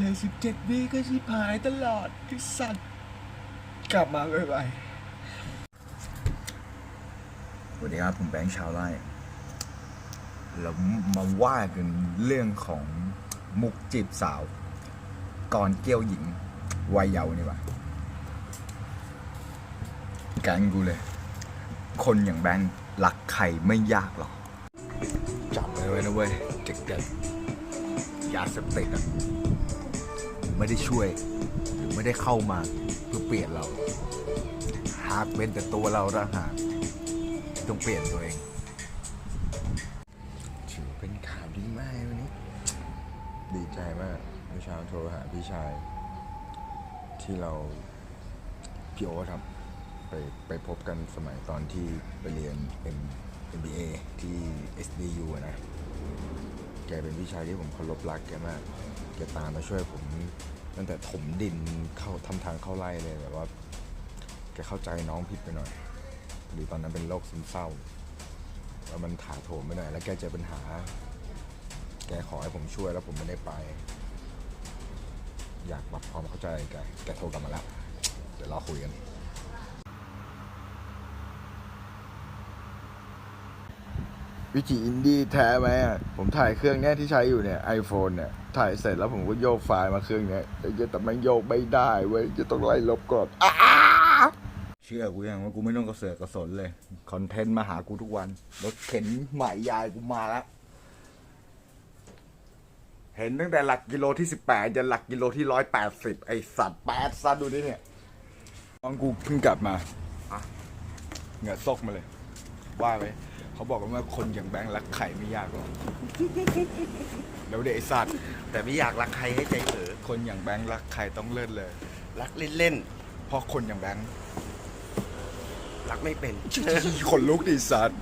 เลย 17วิก็ชิบหายตลอดไอ้สัตว์ กลับมาไวๆสวัสดีครับ ผมแบงค์ชาวไร่เรามาว่ากันเรื่องของมุกจีบสาว ก่อนเกี้ยวหญิง วัยเยาว์นี่หว่าแกงกูเลย คนอย่างแบงค์รักใครไม่ยากหรอกจับเลยไว้นะเว้ยเด็กๆยาเสพติดอะ ไม่ได้ช่วย หรือไม่ได้เข้ามาเพื่อเปลี่ยนเรา หากเป็นแต่ตัวเราต่างหากต้องเปลี่ยนตัวเองถือเป็นข่าวดีมากวันนี้ ดีใจมากเมื่อเช้าโทรหาพี่ชาย ที่เราพี่โอ๊ตครับ ไปไปพบกันสมัยตอนที่ไปเรียน M MBA ที่ SDU อะนะ แกเป็นพี่ชายที่ผมเคารพรักแกมาก แกตามมาช่วยผมตั้งแต่ถมดินเข้าทำทางเข้าไร่เลยแต่ว่าแกเข้าใจน้องผิดไปหน่อยพอดีตอนนั้นเป็นโรคซึมเศร้าแล้วมันถาโถมไปหน่อยแล้วแกเจอปัญหา แกขอให้ผมช่วยแล้วผมไม่ได้ไป อยากปรับความเข้าใจแกแกโทรกลับมาแล้ว เดี๋ยวเรอคุยกัน วิจิอินดี้แท้ไหมอะผมถ่ายเครื่องเนี้ยที่ใช้อยู่เนี่ย iPhone เนี่ยถ่ายเสร็จแล้วผมก็โยกไฟล์มาเครื่องเนี้ยจะแต่มันโยกไม่ได้เว้ยจะต้องไล่ลบก่อนเชื่อกูยังว่ากูไม่ต้องกระเสือกกระสนเลย คอนเทนต์มาหากูทุกวันรถเข็นใหม่ยายกูมาแล้วเห็นตั้งแต่หลักกิโลที่สิบแปดจนหลักกิโลที่ร้อยแปดสิบไอสัตว์แปดสัตว์ดูดิเนี่ยตอนกูเพิ่งกลับมาเหงื่อซกมาเลย ว่าไหม เขาบอกกันว่าคนอย่างแบงค์รักไข่ไม่ยากหรอกแล้วเด็กไอสัตว์แต่ไม่อยากรักใครให้ใจเผลอคนอย่างแบงค์รักไข่ต้องเลิศเลย รักเล่นเพราะคนอย่างแบงค์ๆรักไม่เป็น คนลุกดิสัตว์